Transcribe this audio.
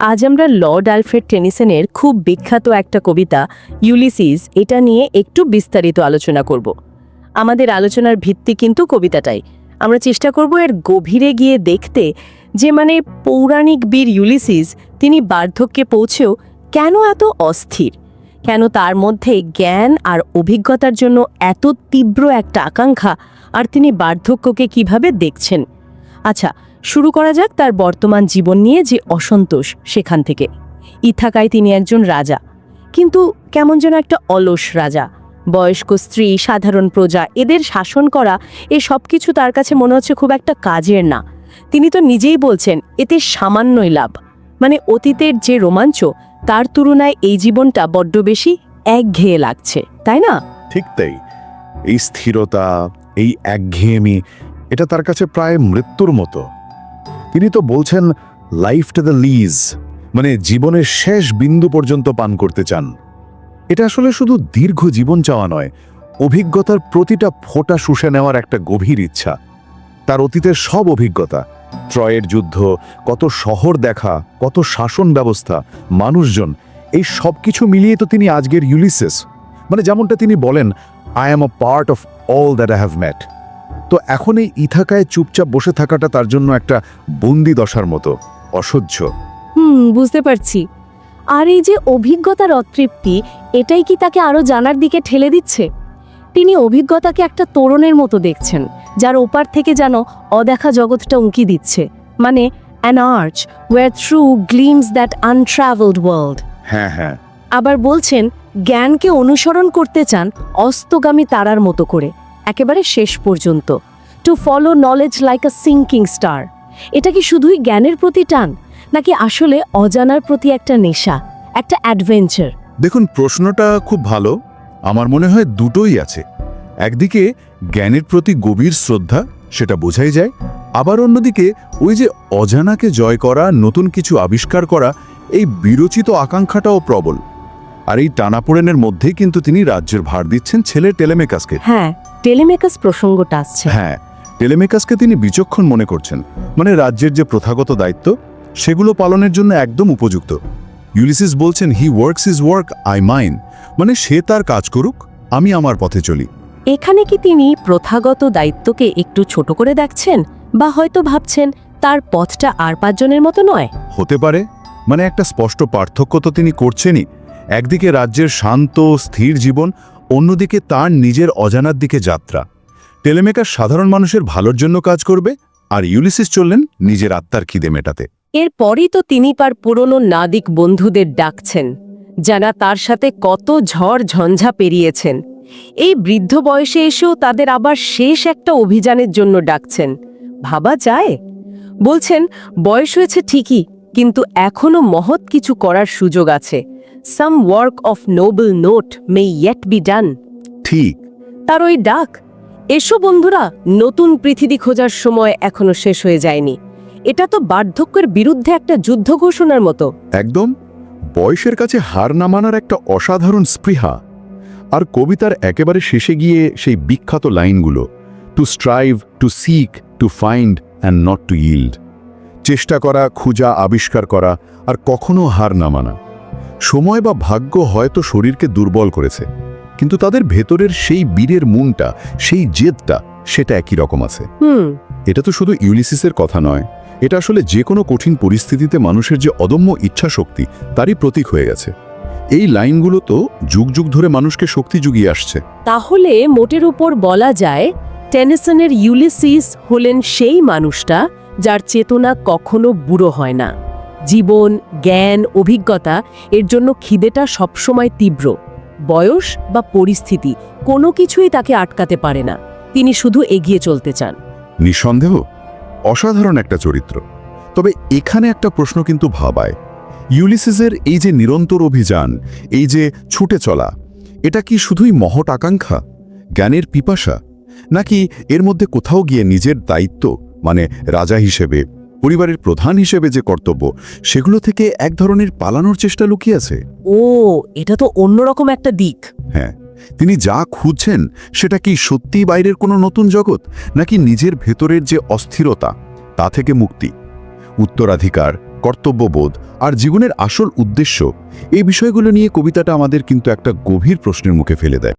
আজ আমরা Lord Alfred টেনিসনের খুব বিখ্যাত একটা কবিতা ইউলিসিস এটা নিয়ে একটু বিস্তারিত আলোচনা করব। আমাদের আলোচনার ভিত্তি কিন্তু কবিতাটাই। আমরা চেষ্টা করব এর গভীরে গিয়ে দেখতে যে মানে পৌরাণিক বীর ইউলিসিস তিনি বার্ধক্যে পৌঁছেও কেন এত অস্থির? কেন তার মধ্যে জ্ঞান আর অভিজ্ঞতার জন্য এত তীব্র একটা আকাঙ্ক্ষা? আর তিনি বার্ধক্যকে কীভাবে দেখছেন? আচ্ছা শুরু করা যাক তার বর্তমান জীবন নিয়ে যে অসন্তোষ সেখান থেকে। ইথাকায় তিনি একজন রাজা, কিন্তু কেমন যেন একটা অলস রাজা। বয়স্ক স্ত্রী, সাধারণ প্রজা, এদের শাসন করা, এ সব কিছু তার কাছে মনে হচ্ছে খুব একটা কাজের না। তিনি তো নিজেই বলছেন, এতে সামান্যই লাভ। মানে অতীতের যে রোমাঞ্চ, তার তুলনায় এই জীবনটা বড্ড বেশি একঘেয়ে লাগছে, তাই না? ঠিক তাই। এই স্থিরতা, এই একঘেয়েমি, এটা তার কাছে প্রায় মৃত্যুর মতো। তিনি তো বলছেন লাইফ টু দ্য লিজ মানে জীবনের শেষ বিন্দু পর্যন্ত পান করতে চান। এটা আসলে শুধু দীর্ঘ জীবন চাওয়া নয়, অভিজ্ঞতার প্রতিটা ফোঁটা শুষে নেওয়ার একটা গভীর ইচ্ছা। তার অতীতের সব অভিজ্ঞতা ট্রয়ের যুদ্ধ, কত শহর দেখা, কত শাসন ব্যবস্থা, মানুষজন, এই সব কিছু মিলিয়ে তো তিনি আজকের ইউলিসেস মানে যেমনটা তিনি বলেন I am a part of all that I have met তো এখন এই ইথাকায় চুপচাপ বসে থাকাটা তার জন্য একটা বন্দি দশার মতো অসহ্য। হুম বুঝতে পারছি। আর এই যে অভিজ্ঞতার অতৃপ্তি এটাই কি তাকে আরও জানার দিকে ঠেলে দিচ্ছে? তিনি অভিজ্ঞতাকে একটা তোরণের মতো দেখছেন যার ওপার থেকে যেন অদেখা জগৎটা উঁকি দিচ্ছে। মানে an arch wherethrough gleams that untravelled world হ্যাঁ হ্যাঁ। আবার বলছেন জ্ঞানকে অনুসরণ করতে চান অস্তগামী তারার মতো করে। একেবারে শেষ পর্যন্ত। To follow knowledge like a sinking star এটা কি শুধুই জ্ঞানের প্রতি টান নাকি আসলে অজানার প্রতি একটা নেশা একটা অ্যাডভেঞ্চার দেখুন প্রশ্নটা খুব ভালো। আমার মনে হয় দুটোই আছে। একদিকে জ্ঞানের প্রতি গভীর শ্রদ্ধা সেটা বোঝাই যায়। আবার অন্যদিকে ওই যে অজানাকে জয় করা নতুন কিছু আবিষ্কার করা এই বিরচিত আকাঙ্ক্ষাটাও প্রবল। আর এই টানাপোড়েনের মধ্যেই কিন্তু তিনি রাজ্যের ভার দিচ্ছেন ছেলে টেলেমেকাসকে। হ্যাঁ। টেলিমেকাস প্রসঙ্গটা আসছে। হ্যাঁ টেলেমেকাসকে তিনি বিচক্ষণ মনে করছেন। মানে রাজ্যের যে প্রথাগত দায়িত্ব সেগুলো পালনের জন্য একদম উপযুক্ত। ইউলিসিস বলছেন he works his work I mine মানে সে তার কাজ করুক আমি আমার পথে চলি। এখানে কি তিনি প্রথাগত দায়িত্বকে একটু ছোট করে দেখছেন? বা হয়তো ভাবছেন তার পথটা আর পাঁচজনের মতো নয়? হতে পারে। মানে একটা স্পষ্ট পার্থক্য তো তিনি করছেনই। একদিকে রাজ্যের শান্ত স্থির জীবন অন্যদিকে তার নিজের অজানার দিকে যাত্রা। টেলেমেকাস সাধারণ মানুষের ভালোর জন্য কাজ করবে, আর ইউলিসিস চললেন নিজের আত্মার খিদে মেটাতে। এরপরই তো তিনি তার পুরনো নাদিক বন্ধুদের ডাকছেন, যারা তার সাথে কত ঝড় ঝঞ্ঝা পেরিয়েছেন। এই বৃদ্ধ বয়সে এসেও তাদের আবার শেষ একটা অভিযানের জন্য ডাকছেন। ভাবা যায়? বলছেন, বয়স হয়েছে ঠিকই, কিন্তু এখনও মহৎ কিছু করার সুযোগ আছে। Some work of noble note may yet be done ঠিক। তার ওই ডাক এসো বন্ধুরা নতুন পৃথিবী খোঁজার সময় এখনও শেষ হয়ে যায়নি। এটা তো বার্ধক্যের বিরুদ্ধে একটা যুদ্ধ ঘোষণার মতো। একদম? বয়সের কাছে হার না মানার একটা অসাধারণ স্পৃহা। আর কবিতার একেবারে শেষে গিয়ে সেই বিখ্যাত লাইনগুলো to strive to seek to find and not to yield চেষ্টা করা খুঁজা আবিষ্কার করা আর কখনো হার না মানা। সময় বা ভাগ্য হয়তো শরীরকে দুর্বল করেছে কিন্তু তাদের ভেতরের সেই বীরের মনটা সেই জেদটা সেটা একই রকম আছে। এটা তো শুধু ইউলিসিসের কথা নয় এটা আসলে যে কোনো কঠিন পরিস্থিতিতে মানুষের যে অদম্য ইচ্ছাশক্তি তারই প্রতীক হয়ে গেছে। এই লাইনগুলো তো যুগ যুগ ধরে মানুষকে শক্তি যুগিয়ে আসছে। তাহলে মোটের উপর বলা যায় টেনিসনের ইউলিসিস হলেন সেই মানুষটা যার চেতনা কখনো বুড়ো হয় না। জীবন, জ্ঞান, অভিজ্ঞতা, এর জন্য খিদেটা সবসময় তীব্র। বয়স বা পরিস্থিতি, কোনো কিছুই তাকে আটকাতে পারে না। তিনি শুধু এগিয়ে চলতে চান। নিঃসন্দেহ, অসাধারণ একটা চরিত্র। তবে এখানে একটা প্রশ্ন কিন্তু ভাবায়। ইউলিসিসের এই যে নিরন্তর অভিযান, এই যে ছুটে চলা, এটা কি শুধুই মহৎ আকাঙ্ক্ষা, জ্ঞানের পিপাসা? নাকি এর মধ্যে কোথাও গিয়ে নিজের দায়িত্ব মানে রাজা হিসেবে পরিবারের প্রধান হিসেবে যে কর্তব্য সেগুলো থেকে এক ধরনের পালানোর চেষ্টা লুকিয়ে আছে। ও এটা তো অন্যরকম একটা দিক। হ্যাঁ তিনি যা খুঁজছেন সেটা কি সত্যি বাইরের কোনো নতুন জগৎ নাকি নিজের ভেতরের যে অস্থিরতা তা থেকে মুক্তি? উত্তরাধিকার কর্তব্যবোধ আর জীবনের আসল উদ্দেশ্য এই বিষয়গুলো নিয়ে কবিতাটা আমাদের কিন্তু একটা গভীর প্রশ্নের মুখে ফেলে দেয়।